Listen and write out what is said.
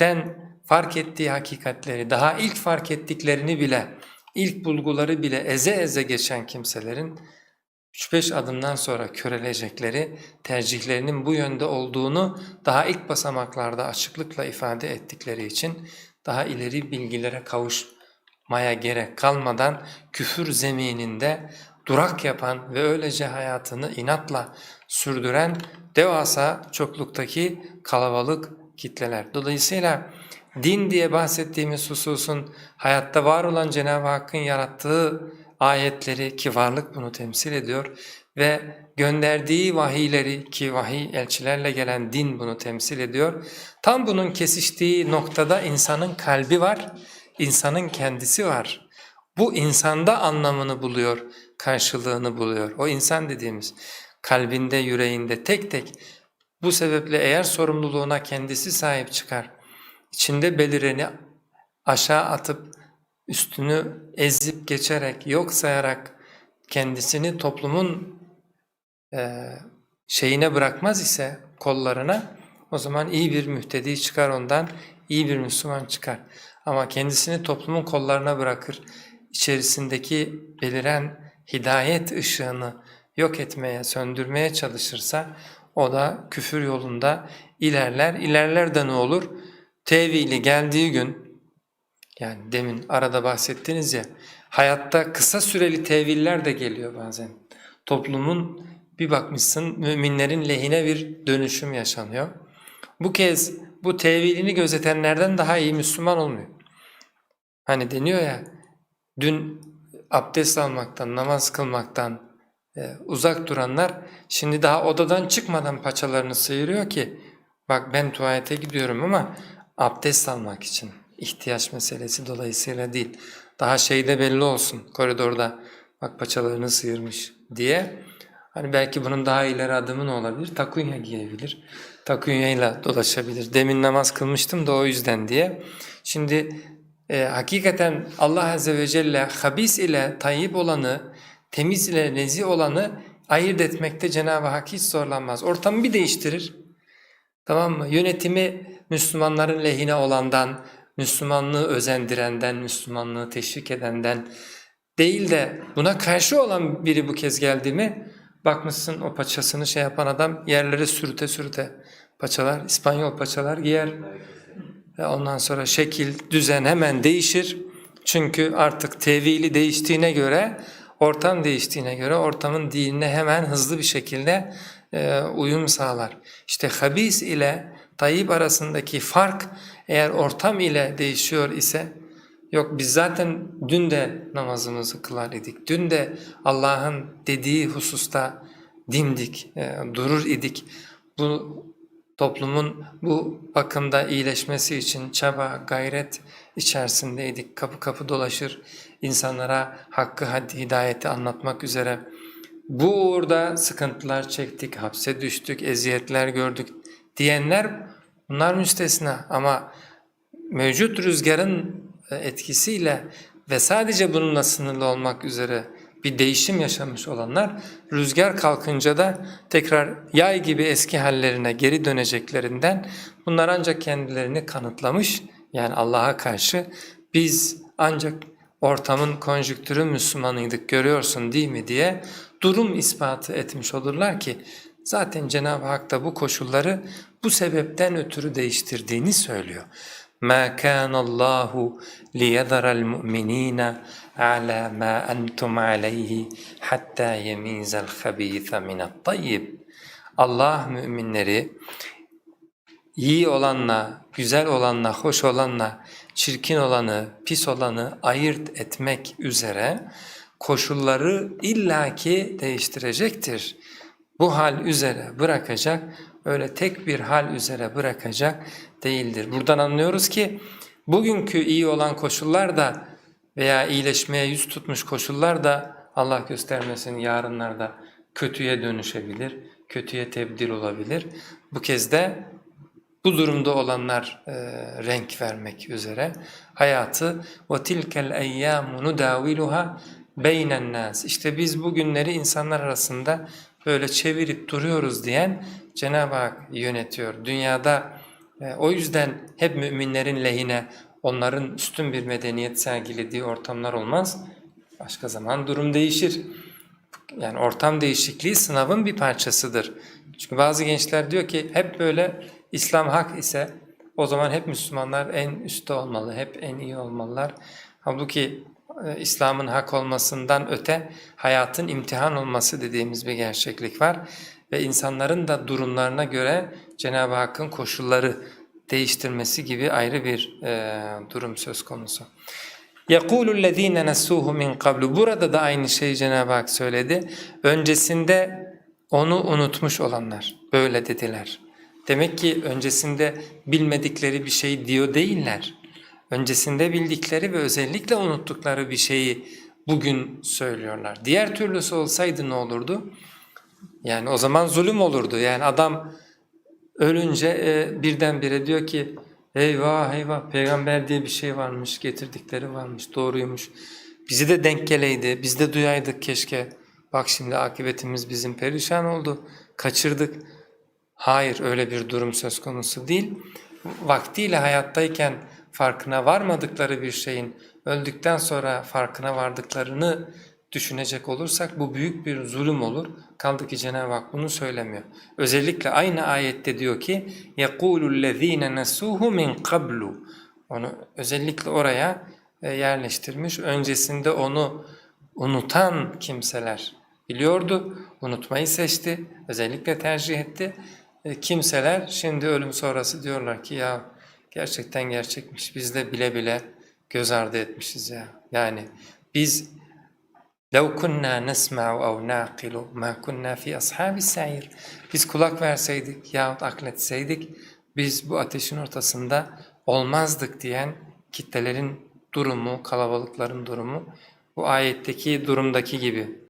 içten fark ettiği hakikatleri, daha ilk fark ettiklerini bile, ilk bulguları bile eze eze geçen kimselerin 3-5 adımdan sonra körelecekleri tercihlerinin bu yönde olduğunu daha ilk basamaklarda açıklıkla ifade ettikleri için daha ileri bilgilere kavuşmaya gerek kalmadan küfür zemininde durak yapan ve öylece hayatını inatla sürdüren devasa çokluktaki kalabalık kitleler. Dolayısıyla din diye bahsettiğimiz hususun hayatta var olan Cenab-ı Hakk'ın yarattığı ayetleri ki varlık bunu temsil ediyor ve gönderdiği vahiyleri ki vahiy elçilerle gelen din bunu temsil ediyor. Tam bunun kesiştiği noktada insanın kalbi var, insanın kendisi var. Bu insanda anlamını buluyor, karşılığını buluyor. O insan dediğimiz kalbinde, yüreğinde tek tek bu sebeple eğer sorumluluğuna kendisi sahip çıkar, içinde belireni aşağı atıp üstünü ezip geçerek, yok sayarak kendisini toplumun e, şeyine bırakmaz ise kollarına o zaman iyi bir mühtedi çıkar ondan, iyi bir Müslüman çıkar. Ama kendisini toplumun kollarına bırakır, içerisindeki beliren hidayet ışığını yok etmeye, söndürmeye çalışırsa o da küfür yolunda ilerler. İlerler de ne olur? Tevili geldiği gün yani demin arada bahsettiniz ya, hayatta kısa süreli teviller de geliyor bazen. Toplumun bir bakmışsın müminlerin lehine bir dönüşüm yaşanıyor. Bu kez bu tevilini gözetenlerden daha iyi Müslüman olmuyor. Hani deniyor ya, dün abdest almaktan, namaz kılmaktan uzak duranlar şimdi daha odadan çıkmadan paçalarını sıyırıyor ki bak ben tuvalete gidiyorum ama abdest almak için ihtiyaç meselesi dolayısıyla değil. Daha şeyde belli olsun koridorda bak paçalarını sıyırmış diye. Hani belki bunun daha ileri adımı ne olabilir? Takunya giyebilir. Takunyayla dolaşabilir. Demin namaz kılmıştım da o yüzden diye. Şimdi e, hakikaten Allah Azze ve Celle habis ile tayyip olanı, temiz ile nezih olanı ayırt etmekte Cenab-ı Hak hiç zorlanmaz. Ortamı bir değiştirir. Tamam mı? Yönetimi Müslümanların lehine olandan, Müslümanlığı özendirenden, Müslümanlığı teşvik edenden değil de buna karşı olan biri bu kez geldi mi bakmışsın o paçasını şey yapan adam yerlere sürüte sürüte paçalar, İspanyol paçalar giyer. Ve ondan sonra şekil, düzen hemen değişir. Çünkü artık tevili değiştiğine göre, ortam değiştiğine göre ortamın dinine hemen hızlı bir şekilde e, uyum sağlar. İşte habis ile tayyip arasındaki fark eğer ortam ile değişiyor ise yok biz zaten dün de namazımızı kılar idik. Dün de Allah'ın dediği hususta dimdik, e, durur idik. Bu toplumun bu bakımda iyileşmesi için çaba, gayret içerisindeydik. Kapı kapı dolaşır insanlara hakkı, haddi, hidayeti anlatmak üzere. Bu uğurda sıkıntılar çektik, hapse düştük, eziyetler gördük diyenler bunlar müstesna ama mevcut rüzgarın etkisiyle ve sadece bununla sınırlı olmak üzere bir değişim yaşamış olanlar rüzgar kalkınca da tekrar yay gibi eski hallerine geri döneceklerinden bunlar ancak kendilerini kanıtlamış yani Allah'a karşı biz ancak ortamın konjüktürü Müslümanıydık görüyorsun değil mi diye durum ispatı etmiş olurlar ki zaten Cenab-ı Hak da bu koşulları bu sebepten ötürü değiştirdiğini söylüyor. مَا كَانَ اللّٰهُ لِيَذَرَ الْمُؤْمِنِينَ عَلَى مَا أَنْتُمْ عَلَيْهِ حَتَّى يَمِيزَ الْخَب۪يثَ مِنَ الطَّيِّبِ Allah müminleri iyi olanla, güzel olanla, hoş olanla, çirkin olanı, pis olanı ayırt etmek üzere koşulları illaki değiştirecektir. Bu hal üzere bırakacak, öyle tek bir hal üzere bırakacak değildir. Buradan anlıyoruz ki bugünkü iyi olan koşullar da veya iyileşmeye yüz tutmuş koşullar da Allah göstermesin yarınlarda kötüye dönüşebilir, kötüye tebdil olabilir. Bu kez de bu durumda olanlar e, renk vermek üzere hayatı وَتِلْكَ الْاَيَّامُ نُدَاوِلُهَا beynen nas. İşte biz bugünleri insanlar arasında böyle çevirip duruyoruz diyen Cenab-ı Hak yönetiyor. Dünyada e, o yüzden hep müminlerin lehine onların üstün bir medeniyet sergilediği ortamlar olmaz. Başka zaman durum değişir. Yani ortam değişikliği sınavın bir parçasıdır. Çünkü bazı gençler diyor ki hep böyle İslam hak ise o zaman hep Müslümanlar en üstte olmalı, hep en iyi olmalılar. Halbuki e, İslam'ın hak olmasından öte hayatın imtihan olması dediğimiz bir gerçeklik var. Ve insanların da durumlarına göre Cenab-ı Hakk'ın koşulları değiştirmesi gibi ayrı bir e, durum söz konusu. يَقُولُ الَّذ۪ينَ نَسُوهُ min qablu. Burada da aynı şeyi Cenab-ı Hak söyledi. Öncesinde onu unutmuş olanlar böyle dediler. Demek ki öncesinde bilmedikleri bir şey diyor değiller. Öncesinde bildikleri ve özellikle unuttukları bir şeyi bugün söylüyorlar. Diğer türlüsü olsaydı ne olurdu? Yani o zaman zulüm olurdu. Yani adam ölünce e, birdenbire diyor ki eyvah eyvah peygamber diye bir şey varmış, getirdikleri varmış, doğruymuş. Bizi de denk geleydi, biz de duyaydık keşke. Bak şimdi akıbetimiz bizim perişan oldu, kaçırdık. Hayır öyle bir durum söz konusu değil. Vaktiyle hayattayken farkına varmadıkları bir şeyin öldükten sonra farkına vardıklarını düşünecek olursak bu büyük bir zulüm olur. Kaldı ki Cenab-ı Hak bunu söylemiyor. Özellikle aynı ayette diyor ki يَقُولُ الَّذ۪ينَ نَسُوهُ مِنْ قَبْلُ Onu özellikle oraya e, yerleştirmiş. Öncesinde onu unutan kimseler biliyordu, unutmayı seçti, özellikle tercih etti. E, Kimseler şimdi ölüm sonrası diyorlar ki ya gerçekten gerçekmiş, biz de bile bile göz ardı etmişiz ya. Yani biz لَوْ كُنَّا نَسْمَعُ اَوْ نَعْقِلُ مَا كُنَّا فِي أَصْحَابِ السَّعِيرِ Biz kulak verseydik yahut akletseydik biz bu ateşin ortasında olmazdık diyen kitlelerin durumu, kalabalıkların durumu bu ayetteki durumdaki gibi.